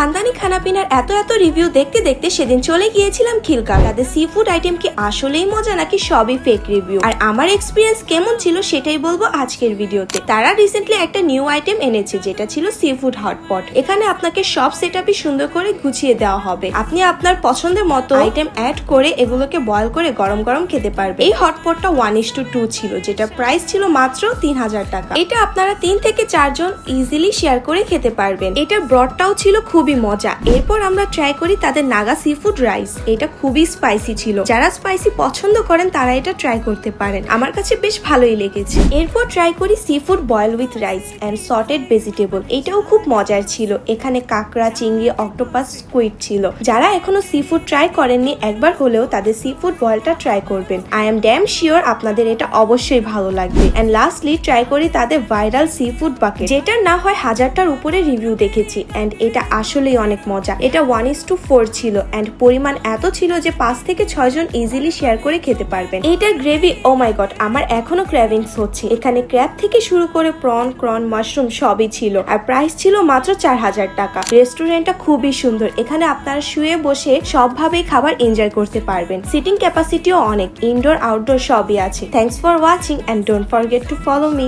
খানদানি খানাপিনার এত এত রিভিউ দেখতে দেখতে সেদিন চলে গিয়েছিলাম খিলকা তাদের সি ফুড আইটেম কি আসলেই মজা নাকি সবই ফেক রিভিউ আর আমার এক্সপিরিয়েন্স কেমন ছিল সেটাই বলব আজকের ভিডিওতে। তারা রিসেন্টলি একটা নিউ আইটেম এনেছে, যেটা ছিল সি ফুড হটপট এখানে আপনাকে সব সেট সুন্দর করে গুছিয়ে দেওয়া হবে। আপনি আপনার পছন্দের মতো আইটেম অ্যাড করে এগুলোকে বয়ল করে গরম গরম খেতে পারবেন। এই হটপটটা ওয়ান ইস টু টু ছিল, যেটা প্রাইস ছিল মাত্র তিন হাজার টাকা। এটা আপনারা তিন থেকে চারজন ইজিলি শেয়ার করে খেতে পারবেন। এটার ব্রডটাও ছিল খুবই মজা। এরপর আমরা ট্রাই করি তাদের নাগা সি ফুড রাইস এটা খুবই স্পাইসি ছিল। যারা স্পাইসি পছন্দ করেন, তারা এটা ট্রাই করতে পারেন। আমার কাছে বেশ ভালোই লেগেছে। এরপর ট্রাই করি sea food boiled with rice and sauteed vegetable এটাও খুব মজার ছিল। এখানে কাঁকড়া, চিংড়ি অক্টোপাস স্কুইড ছিল। যারা এখনও সি ফুড ট্রাই করেননি, একবার হলেও তাদের সি ফুড বয়েলটা ট্রাই করবেন। আই এম ড্যাম শিওর আপনাদের এটা অবশ্যই ভালো লাগবে। অ্যান্ড লাস্টলি ট্রাই করি তাদের ভাইরাল সি ফুড বাকেট যেটা না হয় হাজারটার উপরে রিভিউ দেখেছি। অ্যান্ড এটা আসলেই অনেক মজা। এটা ওয়ান ইস টু ফোর ছিল অ্যান্ড পরিমাণ এত ছিল যে পাঁচ থেকে ছয়জন ইজিলি শেয়ার করে খেতে পারবেন। এইটার গ্রেভি ও মাই গড আমার এখনও ক্র্যাভিংস হচ্ছে। এখানে ক্র্যাব থেকে শুরু করে প্রন ক্রন মাশরুম সবই ছিল। আর প্রাইস ছিল মাত্র চার হাজার টাকা। রেস্টুরেন্টটা খুবই সুন্দর। এখানে আপনারা শুয়ে বসে সবভাবেই খাবার এনজয় করতে পারবেন। সিটিং ক্যাপাসিটিও অনেক। ইনডোর আউটডোর সবই আছে। Thanks for watching and don't forget to follow me